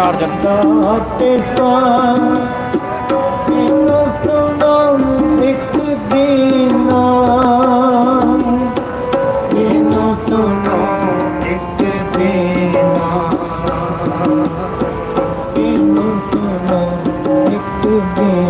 ਚਾਰ ਜਨ ਨਾਤੇ ਸੁਆਮੀ ਦਿਨੋ ਸੁਨੋ ਇੱਕ ਦੀਨਾ ਦਿਨੋ ਸੁਨੋ ਇੱਕ ਦੀਨਾ ਦਿਨੋ ਸੁਨੋ ਇੱਕ ਦੀਨਾ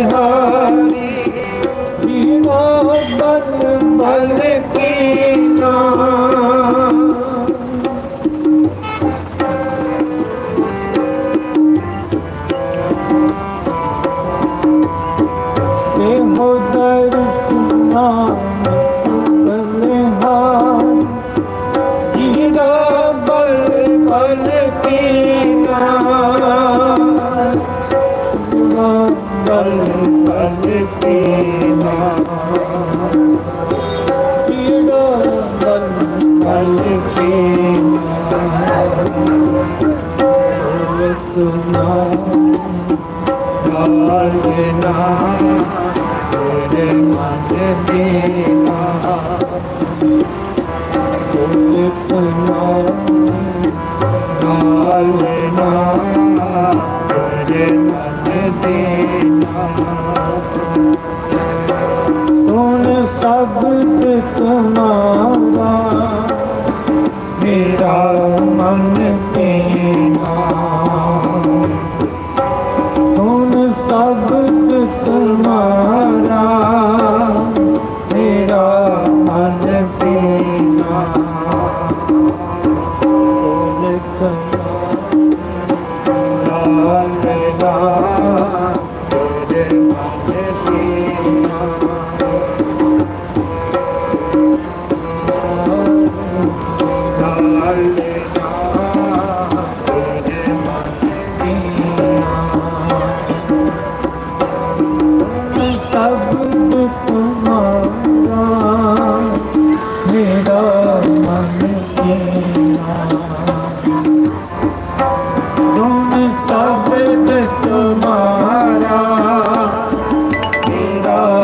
Hari Hari ਬਲ ਬਲ ਕੀਨਾ ਜੀਵੋ ਬਲ ਬਲ ਕੀਨਾ ਤੁਨਾ ਗਾਲਨਾ ਤੇਰੇ ਮਨ ਦੇਨਾ ਤੁਲਪਨਾ ਗਾਲਨਾ ਤੇਰੇ ਮਨ ਦੇਨਾ ਸੁਣ ਸ਼ਬਦ ਤੁਮਾਰਾ ਮੇਰਾ ਮਨ ਤੇਨਾ ਸੁਣ ਸ਼ਬਦ ਤੁਮਾਰਾ ਮੇਰਾ ਮਨ ਪੀਣਾ ਲਿਖ ਲਾਲ ਲਾ